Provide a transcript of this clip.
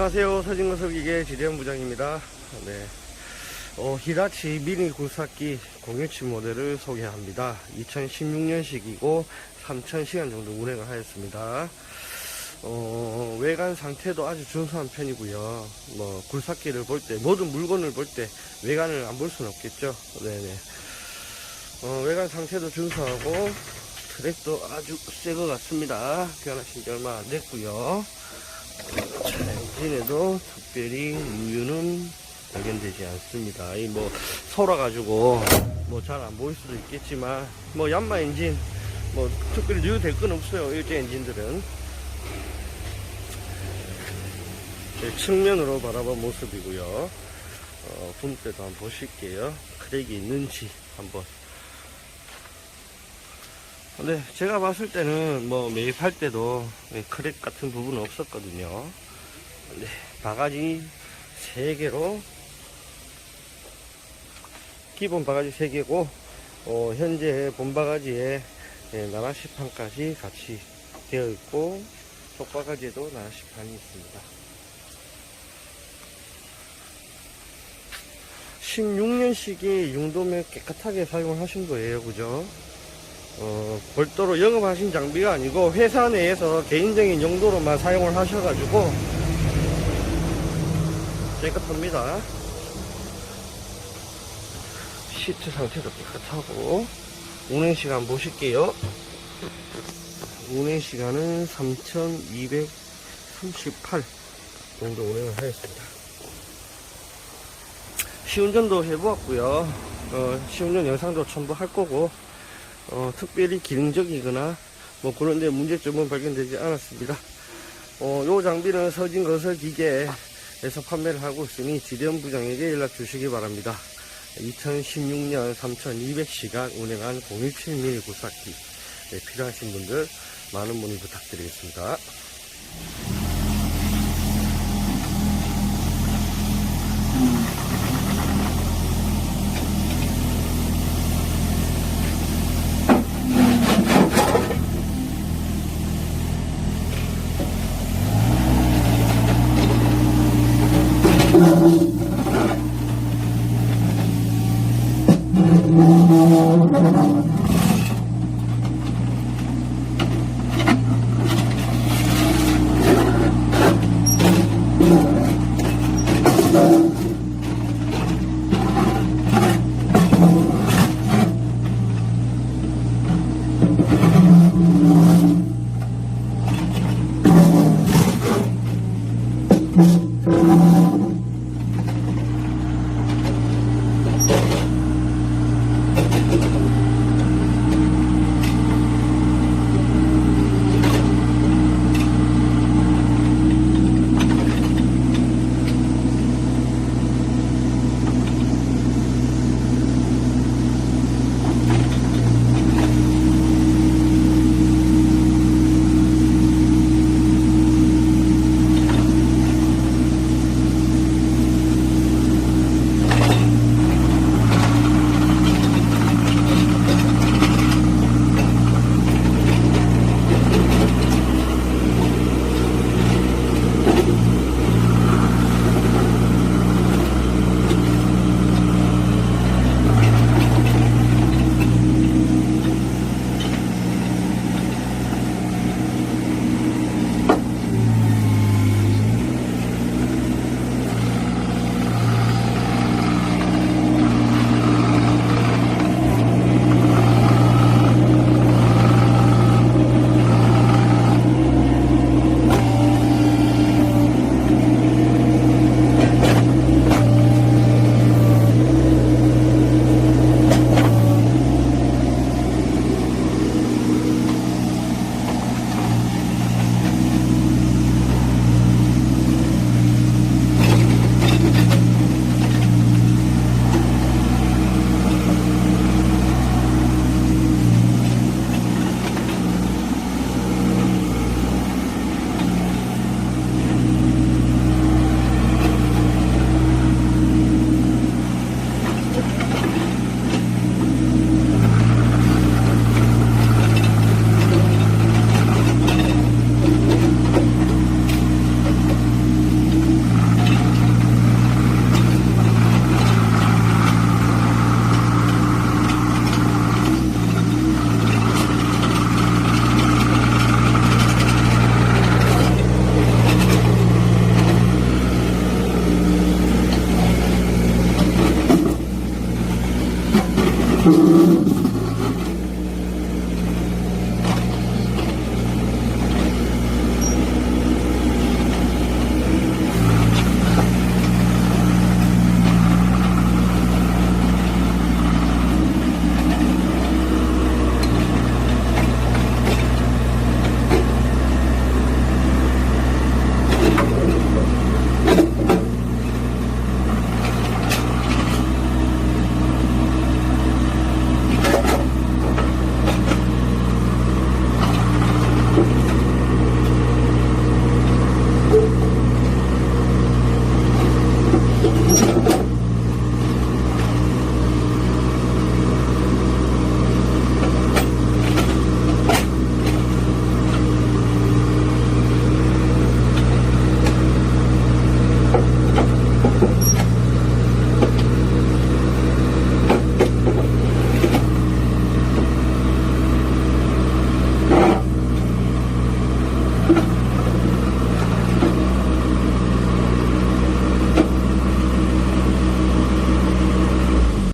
안녕하세요. 서진건설기계 지대현 부장입니다. 네. 어, 히라치 미니 굴삭기 017 모델을 소개합니다. 2016년식이고 3,000시간 정도 운행을 하였습니다. 어, 외관 상태도 아주 준수한 편이고요. 뭐 굴삭기를 볼 때, 모든 물건을 볼 때 외관을 안 볼 수는 없겠죠. 네네. 어, 외관 상태도 준수하고 트랙도 아주 새 것 같습니다. 변하신 지 얼마 안 됐고요. 자, 엔진에도 특별히 유유는 발견되지 않습니다. 이뭐 설화 가지고 뭐 잘 안 보일 수도 있겠지만 뭐 얀마 엔진 뭐 특별히 유유될 건 없어요. 일제 엔진들은 제 측면으로 바라본 모습이고요. 어, 분대도 한번 보실게요. 크랙이 있는지 한번. 근데 제가 봤을 때는 뭐 매입할 때도 크랙 같은 부분은 없었거든요. 네, 바가지 3개로 기본 바가지 3개고 어, 현재 본 바가지에 예, 나라시판까지 같이 되어 있고 속바가지에도 나라시판이 있습니다. 16년식이 이 정도면 깨끗하게 사용을 하신 거예요, 그죠? 어, 별도로 영업하신 장비가 아니고 회사 내에서 개인적인 용도로만 사용을 하셔가지고 깨끗합니다. 시트 상태도 깨끗하고 운행 시간 보실게요. 운행 시간은 3,238 정도 운행을 하였습니다. 시운전도 해보았고요. 어, 시운전 영상도 첨부할 거고 어, 특별히 기능적이거나 뭐 그런데 문제점은 발견되지 않았습니다. 어, 요 장비는 서진 건설 기계 에서 판매를 하고 있으니 지대현 부장에게 연락 주시기 바랍니다. 2016년 3200시간 운행한 017mm 굴삭기 네, 필요하신 분들 많은 문의 부탁드리겠습니다.